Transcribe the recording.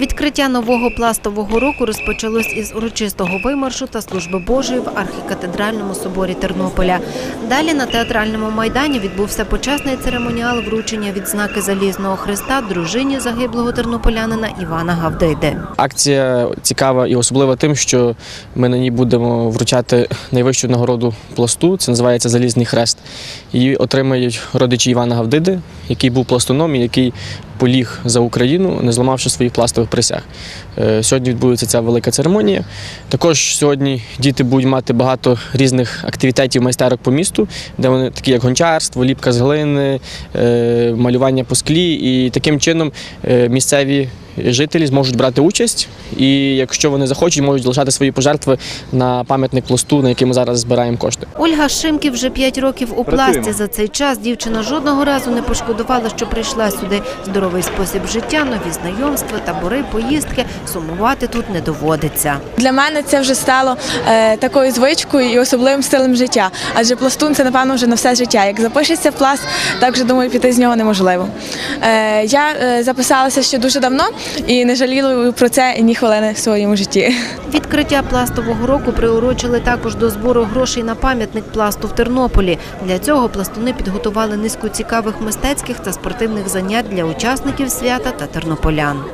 Відкриття нового пластового року розпочалось із урочистого вимаршу та служби Божої в архікатедральному соборі Тернополя. Далі на театральному майдані відбувся почесний церемоніал вручення відзнаки залізного хреста дружині загиблого тернополянина Івана Гавдиди. Акція цікава і особлива тим, що ми на ній будемо вручати найвищу нагороду пласту. Це називається Залізний хрест. Її отримають родичі Івана Гавдиди, який був пластуном і який поліг за Україну, не зламавши своїх пластових присяг. Е, Сьогодні відбудеться ця велика церемонія. Також сьогодні діти будуть мати багато різних активітетів майстерок по місту, де вони такі як гончарство, ліпка з глини, е, малювання по склі. І таким чином е, місцеві жителі зможуть брати участь. І якщо вони захочуть, можуть залишати свої пожертви на пам'ятник пласту, на який ми зараз збираємо кошти. Ольга Шимків вже п'ять років у пласті. За цей час дівчина жодного разу не пошкодувала, що прийшла сюди. Здоровий спосіб життя, нові знайомства, табори, поїздки. Сумувати тут не доводиться. Для мене це вже стало е, такою звичкою і особливим стилем життя. Адже пластун це, напевно, вже на все життя. Як запишеться в пласт, так вже думаю, піти з нього неможливо. Е, я е, записалася ще дуже давно і не жаліли про це ні хвилини в своєму житті. Відкриття пластового року приурочили також до збору грошей на пам'ятник пласту в Тернополі. Для цього пластуни підготували низку цікавих мистецьких та спортивних занять для учасників свята та тернополян.